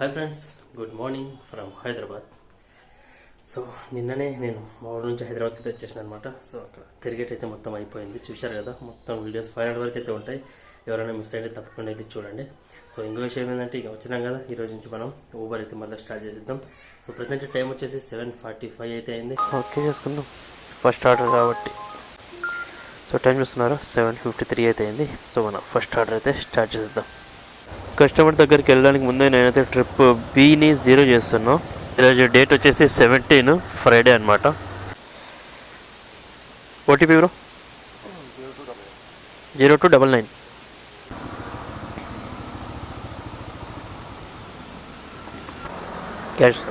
Hi friends good morning from Hyderabad so నిన్ననే నేను మా ఊరు నుంచి హైదరాబాద్కి అయితే వచ్చేసాను అనమాట సో అక్కడ క్రికెట్ అయితే మొత్తం అయిపోయింది. చూశారు కదా మొత్తం వీడియోస్ ఫైవ్ హండ్రెడ్ వరకు అయితే ఉంటాయి. ఎవరైనా మిస్ అయితే తప్పకుండా వెళ్ళి చూడండి. సో ఇంకో విషయం ఏంటంటే ఇక వచ్చినాం కదా ఈ రోజు నుంచి మనం ఊబర్ అయితే మళ్ళీ స్టార్ట్ చేసేద్దాం. సో ప్రజెంట్ టైం వచ్చేసి సెవెన్ ఫార్టీ ఫైవ్ అయితే అయింది. ఓకే చేసుకుందాం. ఫస్ట్ ఆర్డర్ కాబట్టి. సో టైం చూస్తున్నారు సెవెన్ ఫిఫ్టీ త్రీ అయితే అయింది. సో మనం ఫస్ట్ ఆర్డర్ అయితే స్టార్ట్ చేసేద్దాం. కస్టమర్ దగ్గరికి వెళ్ళడానికి ముందే నేనైతే ట్రిప్ బీని జీరో చేస్తున్నాను ఈరోజు డేట్ వచ్చేసి సెవెంటీన్ ఫ్రైడే అనమాట OTP bro? Zero two double nine. Cash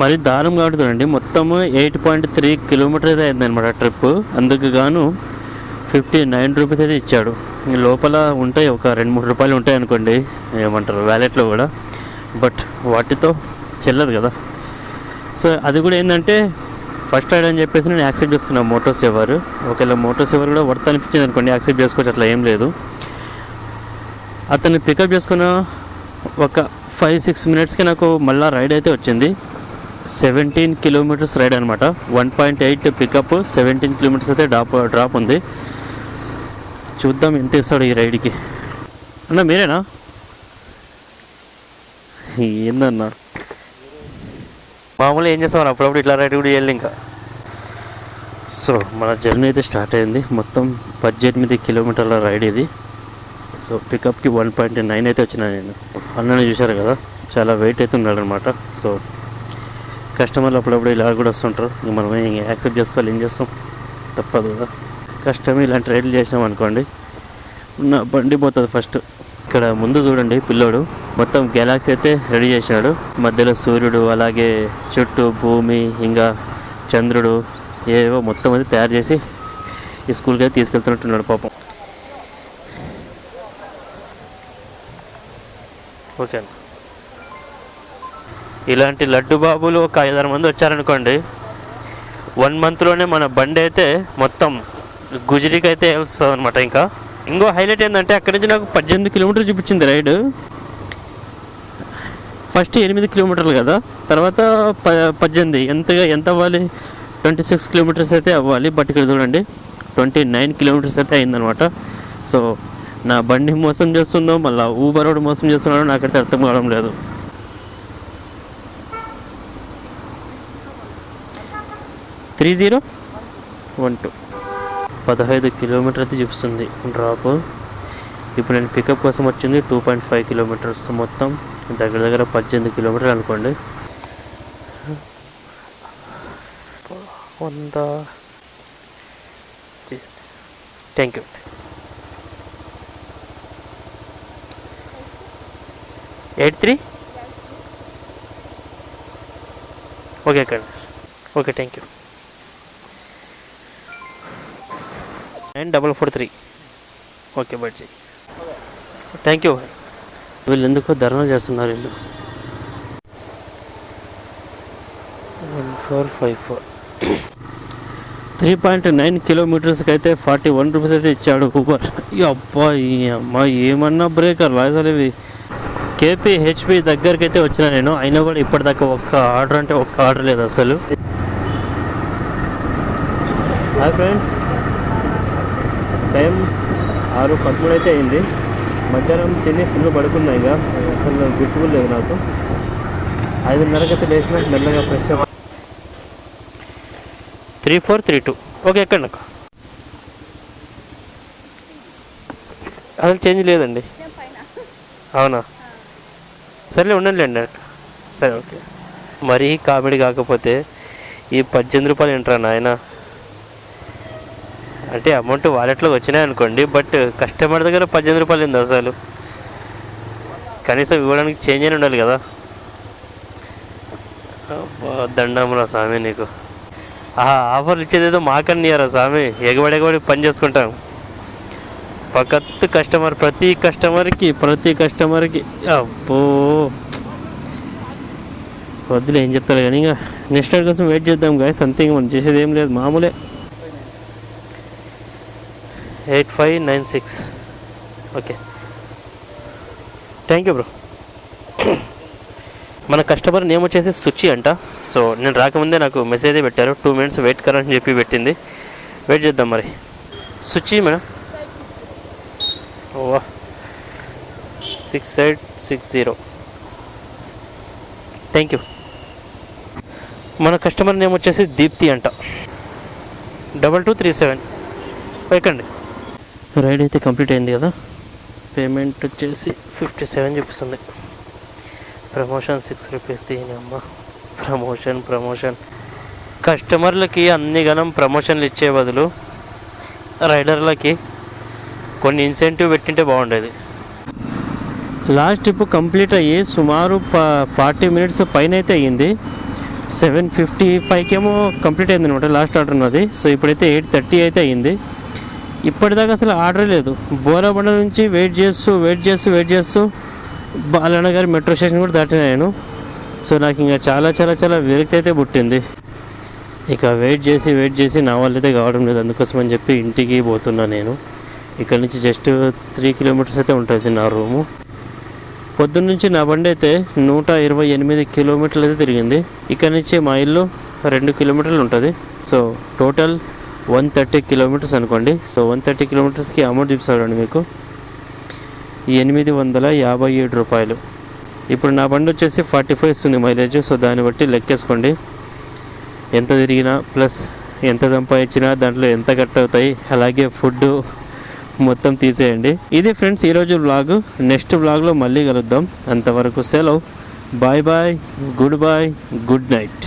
మరి దారం కాడుతుందండి మొత్తము ఎయిట్ పాయింట్ త్రీ కిలోమీటర్ అయితే అయింది అనమాట ట్రిప్ అందుకు గాను ఫిఫ్టీ నైన్ రూపీస్ అయితే ఇచ్చాడు. లోపల ఉంటాయి ఒక రెండు మూడు రూపాయలు ఉంటాయి అనుకోండి. ఏమంటారు వ్యాలెట్లో కూడా. బట్ వాటితో చెల్లదు కదా. సో అది కూడా ఏంటంటే ఫస్ట్ రైడ్ అని చెప్పేసి నేను యాక్సెప్ట్ చేసుకున్నాను మోటో సేవర్. ఒకవేళ మోటో సేవర్ కూడా వర్త్ అనిపించింది అనుకోండి యాక్సెప్ట్ చేసుకోవచ్చు అట్లా ఏం లేదు. అతన్ని పికప్ చేసుకున్న ఒక ఫైవ్ సిక్స్ మినిట్స్కి నాకు మళ్ళీ రైడ్ అయితే వచ్చింది. సెవెంటీన్ కిలోమీటర్స్ రైడ్ అనమాట one point eight pickup seventeen kilometres అయితే డ్రాప్ డ్రాప్ ఉంది. చూద్దాం ఎంత ఇస్తాడు ఈ రైడ్కి. అన్న మీరేనా? ఏందన్నా? మామూలుగా ఏం చేస్తాం అప్పుడప్పుడు ఇట్లా రైడ్ కూడా వెళ్ళి ఇంకా. సో మన జర్నీ అయితే స్టార్ట్ అయింది. మొత్తం పద్దెనిమిది కిలోమీటర్ల రైడ్ ఇది. సో పికప్కి వన్ పాయింట్ నైన్ అయితే వచ్చినా నేను. అన్నని చూశారు కదా చాలా వెయిట్ అయితే ఉన్నాడు అనమాట సో కస్టమర్లు అప్పుడప్పుడు ఇలా కూడా వస్తుంటారు. ఇంక మనం యాక్సెప్ట్ చేసుకోవాలి ఏం చేస్తాం? తప్పదు కదా. కష్టం ఇలాంటి రైడ్లు చేసినాం అనుకోండి. ఉన్న బండి పోతుంది ఫస్ట్ ఇక్కడ ముందు చూడండి పిల్లోడు. మొత్తం గెలాక్సీ అయితే రెడీ చేసినాడు. మధ్యలో సూర్యుడు అలాగే చుట్టూ భూమి ఇంకా చంద్రుడు ఏవో మొత్తం అది తయారు చేసి ఈ స్కూల్కి అయితే తీసుకెళ్తున్నట్టున్నాడు పాపం. ఓకే ఇలాంటి లడ్డు బాబులు ఒక ఐదారు మంది వచ్చారనుకోండి. వన్ మంత్లోనే మన బండి అయితే మొత్తం గుజరీకి అయితే వస్తుంది అనమాట ఇంకా. ఇంకో హైలైట్ ఏంటంటే అక్కడి నుంచి నాకు పద్దెనిమిది కిలోమీటర్లు చూపించింది రైడ్. ఫస్ట్ ఎనిమిది కిలోమీటర్లు కదా తర్వాత ప పద్దెనిమిది. ఎంతగా ఎంత అవ్వాలి? ట్వంటీ సిక్స్ కిలోమీటర్స్ అయితే అవ్వాలి బట్ ఇక్కడ చూడండి ట్వంటీ నైన్ కిలోమీటర్స్ అయితే అయిందనమాట సో నా బండి మోసం చేస్తుందో మళ్ళీ ఊబర్ వాడు మోసం చేస్తున్నాడో నాకైతే అర్థం కావడం లేదు. Three zero? One two. పదహైదు కిలోమీటర్ అయితే చూపిస్తుంది డ్రాప్. ఇప్పుడు నేను పికప్ కోసం వచ్చింది టూ పాయింట్ ఫైవ్ కిలోమీటర్స్ మొత్తం. దగ్గర దగ్గర పద్దెనిమిది కిలోమీటర్లు అనుకోండి. వంద. Thank you eight three? Okay అక్కడ okay thank you nine double four three okay budgie thank you వీళ్ళు ఎందుకో ధర్నా చేస్తున్నారు వీళ్ళు one four five four three point nine కిలోమీటర్స్కి అయితే ఫార్టీ వన్ రూపీస్ అయితే ఇచ్చాడు ఊబర్ ఈ అబ్బా ఈ అమ్మా ఏమన్నా బ్రేకర్ అసలు ఇవి? కేపీ హెచ్పి దగ్గరికి అయితే వచ్చిన నేను. అయినా కూడా ఇప్పటిదాకా ఒక్క ఆర్డర్ అంటే ఒక్క ఆర్డర్ లేదు అసలు. హాయ్ ఫ్రెండ్స్ టైం ఆరు పదమూడు అయితే అయింది. మధ్యాహ్నం తిని ఫుల్ పడుకున్నా ఇంకా. అసలు గుర్తుకు లేదు నాకు. ఐదున్నరకి అయితే లేచిన మెల్లగా fresh three four three two. Okay ఎక్కడ నాకు అసలు చేంజ్ లేదండి. అవునా? సరేలే ఉండండిలేండి సరే ఓకే. మరీ కామెడీ కాకపోతే ఈ పద్దెనిమిది రూపాయలు ఏంట్రా నాయనా? అంటే అమౌంట్ వాలెట్లోకి వచ్చినాయి అనుకోండి బట్ కస్టమర్ దగ్గర పద్దెనిమిది రూపాయలు ఉంది అసలు. కనీసం ఇవ్వడానికి చేంజ్ అయిన ఉండాలి కదా. అబ్బా, దండమురా స్వామి నీకు. ఆ ఆఫర్లు ఇచ్చేదేదో మాకన్నీయారా స్వామి ఎగబడి ఎగబడి పని చేసుకుంటాం. పక్కత్తు కస్టమర్ ప్రతి కస్టమర్కి ప్రతి కస్టమర్కి అబ్బో. వద్దులే ఏం చెప్తారు కానీ ఇంకా నెక్స్ట్ టైం కోసం వెయిట్ చేద్దాం గాయస్ అంతే మనం చేసేది ఏం లేదు మామూలే. Eight five nine six okay thank you bro మన కస్టమర్ నేమ్ వచ్చేసి సుచి అంట. సో నేను రాకముందే నాకు మెసేజ్ పెట్టారు. టూ మినిట్స్ వెయిట్ కరా అని చెప్పి పెట్టింది. వెయిట్ చేద్దాం మరి. Suchi madam O six eight six zero thank you మన కస్టమర్ నేమ్ వచ్చేసి దీప్తి అంట. డబల్ టూ త్రీ సెవెన్ ఎక్కండి రైడ్ అయితే కంప్లీట్ అయింది కదా? పేమెంట్ వచ్చేసి ఫిఫ్టీ సెవెన్ చూపిస్తుంది ప్రమోషన్ సిక్స్ రూపీస్ దీని అమ్మ. ప్రమోషన్ ప్రమోషన్ కస్టమర్లకి అన్ని గణం ప్రమోషన్లు ఇచ్చే బదులు రైడర్లకి కొన్ని ఇన్సెంటివ్ పెట్టింటే బాగుండేది. లాస్ట్ ట్రిప్ కంప్లీట్ అయ్యి సుమారు ఫార్టీ మినిట్స్ పైన అయితే అయ్యింది. సెవెన్ ఫిఫ్టీ ఫైవ్కేమో కంప్లీట్ అయింది అనమాట లాస్ట్ ఆర్డర్ ఉన్నది సో ఇప్పుడైతే ఎయిట్ థర్టీ అయితే అయ్యింది. ఇప్పటిదాకా అసలు ఆర్డర్ లేదు. బోరాబండ నుంచి వెయిట్ చేస్తూ వెయిట్ చేస్తూ వెయిట్ చేస్తూ బాలన్న గారి మెట్రో స్టేషన్ కూడా దాటిన నేను. సో నాకు ఇంకా చాలా చాలా చాలా విరక్తి అయితే పుట్టింది. ఇక వెయిట్ చేసి వెయిట్ చేసి నా వాళ్ళు అయితే కావడం లేదు. అందుకోసం అని చెప్పి ఇంటికి పోతున్నా నేను. ఇక్కడ నుంచి జస్ట్ త్రీ కిలోమీటర్స్ అయితే ఉంటుంది నా రూము. పొద్దున్న నుంచి నా బండి అయితే నూట ఇరవై ఎనిమిది కిలోమీటర్లు అయితే తిరిగింది. ఇక్కడ నుంచి మా ఇల్లు రెండు కిలోమీటర్లు ఉంటుంది. So total one thirty kilometres అనుకోండి. సో వన్ థర్టీ కిలోమీటర్స్కి అమౌంట్ చూపిస్తాడండి మీకు. ఎనిమిది వందల యాభై ఏడు రూపాయలు. ఇప్పుడు నా బండి వచ్చేసి ఫార్టీ ఫైవ్ ఇస్తుంది మైలేజ్. సో దాన్ని బట్టి లెక్కేసుకోండి. ఎంత తిరిగినా ప్లస్ ఎంత సంపాదించినా దాంట్లో ఎంత కట్ అవుతాయి అలాగే ఫుడ్ మొత్తం తీసేయండి. ఇది ఫ్రెండ్స్ ఈరోజు బ్లాగ్ నెక్స్ట్ బ్లాగ్లో మళ్ళీ కలుద్దాం. అంతవరకు సెలవు. Bye bye good bye good night